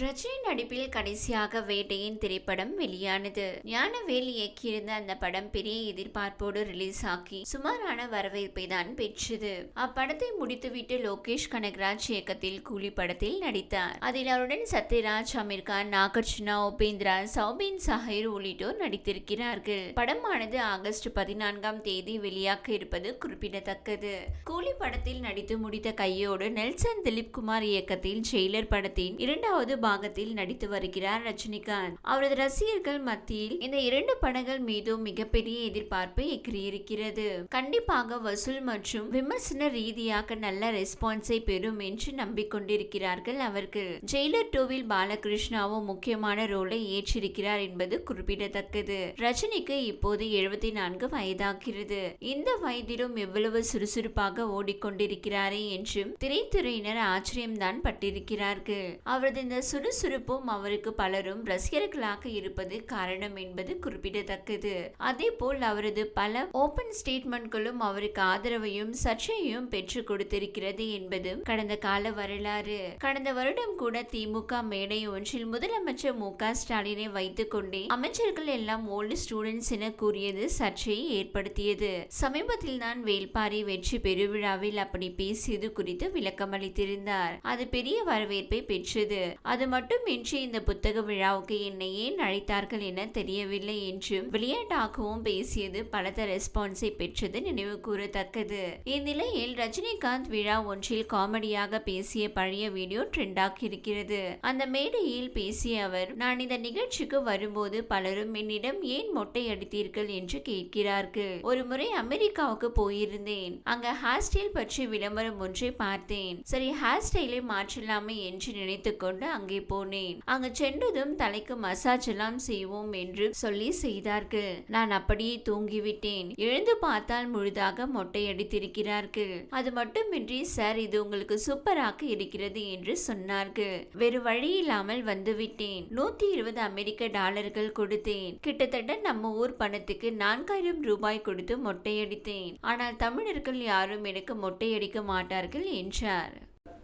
ரஜினி நடிப்பில் கடைசியாக வேட்டையின் திரைப்படம் வெளியானது. ஞானவேல் இயக்கியிருந்த அந்த படம் பெரிய எதிர்பார்ப்போடு ரிலீஸ் ஆகி சுமாரான வரவேற்பை தான் பெற்றது. அப்படத்தை முடித்துவிட்டு லோகேஷ் கனகராஜ் இயக்கத்தில் கூலி படத்தில் நடித்தார். அதில் அவருடன் சத்யராஜ் அமீர்கான் நாகார்ஜுனா உபேந்திரா சௌபின் சஹீர் உள்ளிட்டோர் நடித்திருக்கிறார்கள். படமானது ஆகஸ்ட் பதினான்காம் தேதி வெளியாக இருப்பது குறிப்பிடத்தக்கது. கூலி படத்தில் நடித்து முடித்த கையோடு நெல்சன் திலீப் குமார் இயக்கத்தில் ஜெயிலர் படத்தின் இரண்டாவது பாகத்தில் நடித்து வருகிறார் ரஜினிகாந்த். அவரது ரசிகர்கள் மத்தியில் இந்த இரண்டு படங்கள் மீதும் மிகப்பெரிய எதிர்பார்ப்பு எக்கியிருக்கிறது கண்டிப்பாக வசூல் மற்றும் விமர்சன ரீதியாக நல்ல ரெஸ்பான்ஸை பெறும் என்று நம்பிக்கொண்டிருக்கிறார்கள் அவர்கள். ஜெயிலர் டூவில் பாலகிருஷ்ணாவும் முக்கியமான ரோலை ஏற்றிருக்கிறார் என்பது குறிப்பிடத்தக்கது. ரஜினிக்கு இப்போது எழுபத்தி நான்கு வயதாகிறது. இந்த வயதிலும் எவ்வளவு சுறுசுறுப்பாக ஓடிக்கொண்டிருக்கிறாரே என்றும் திரைத்துறையினர் ஆச்சரியம்தான் பட்டிருக்கிறார்கள். அவரது இந்த சுறுசுறுப்பும் அவருக்கு பலரும் ரசிகர்களாக இருப்பது காரணம் என்பது குறிப்பிடத்தக்கது. அதே போல் அவரது பல ஓபன் ஸ்டேட்மெண்ட்களும் அவருக்கு ஆதரவையும் சர்ச்சையும் பெற்று கொடுத்திருக்கிறது என்பதும் கடந்த கால வரலாறு. கடந்த வருடம் கூட திமுக மேடை ஒன்றில் முதலமைச்சர் மு க ஸ்டாலினை வைத்துக் கொண்டே அமைச்சர்கள் எல்லாம் ஓல்டு ஸ்டூடெண்ட்ஸ் என கூறியது சர்ச்சையை ஏற்படுத்தியது. சமீபத்தில் தான் வேல்பாரி வெற்றி பெருவிழாவில் அப்படி பேசியது குறித்து விளக்கம் அளித்திருந்தார் அது பெரிய வரவேற்பை பெற்றது. அது மட்டுமின்றி இந்த புத்தக விழாவுக்கு என்னை ஏன் அழைத்தார்கள் என தெரியவில்லை என்றும் விளையாட்டாகவும் பேசியது பலத்த ரெஸ்பான்ஸை பெற்றது நினைவு கூறத்தக்கது இந்நிலையில் ரஜினிகாந்த் விழா ஒன்றில் காமெடியாக பேசிய பழைய வீடியோ ட்ரெண்டாகி இருக்கிறது. அந்த மேடையில் பேசிய அவர் நான் இந்த நிகழ்ச்சிக்கு வரும்போது பலரும் என்னிடம் ஏன் மொட்டை அடித்தீர்கள் என்று கேட்கிறார்கள். ஒரு முறை அமெரிக்காவுக்கு போயிருந்தேன். அங்க ஹேர் ஸ்டைல் பற்றி விளம்பரம் ஒன்றை பார்த்தேன். சரி ஹேர் ஸ்டைலை மாற்றலாமே என்று நினைத்துக்கொண்டு அங்கே அங்கே போனேன். அங்கு சென்றதும் தலைக்கு மசாஜ் எல்லாம் செய்வோம் என்று சொல்லி செய்தார்கள். நான் அப்படியே தூங்கிவிட்டேன். எழுந்து பார்த்தால் முழுதாக மொட்டை அடித்திருக்கிறார்கள் அது மட்டுமின்றி சார் இது உங்களுக்கு சூப்பராக இருக்கிறது என்று சொன்னார்கள். வேறு வழி இல்லாமல் வந்துவிட்டேன். நூத்தி இருபது அமெரிக்க டாலர்கள் கொடுத்தேன். கிட்டத்தட்ட நம்ம ஊர் பணத்துக்கு நான்காயிரம் ரூபாய் கொடுத்து மொட்டையடித்தேன். ஆனால் தமிழர்கள் யாரும் எனக்கு மொட்டையடிக்க மாட்டார்கள் என்றார்.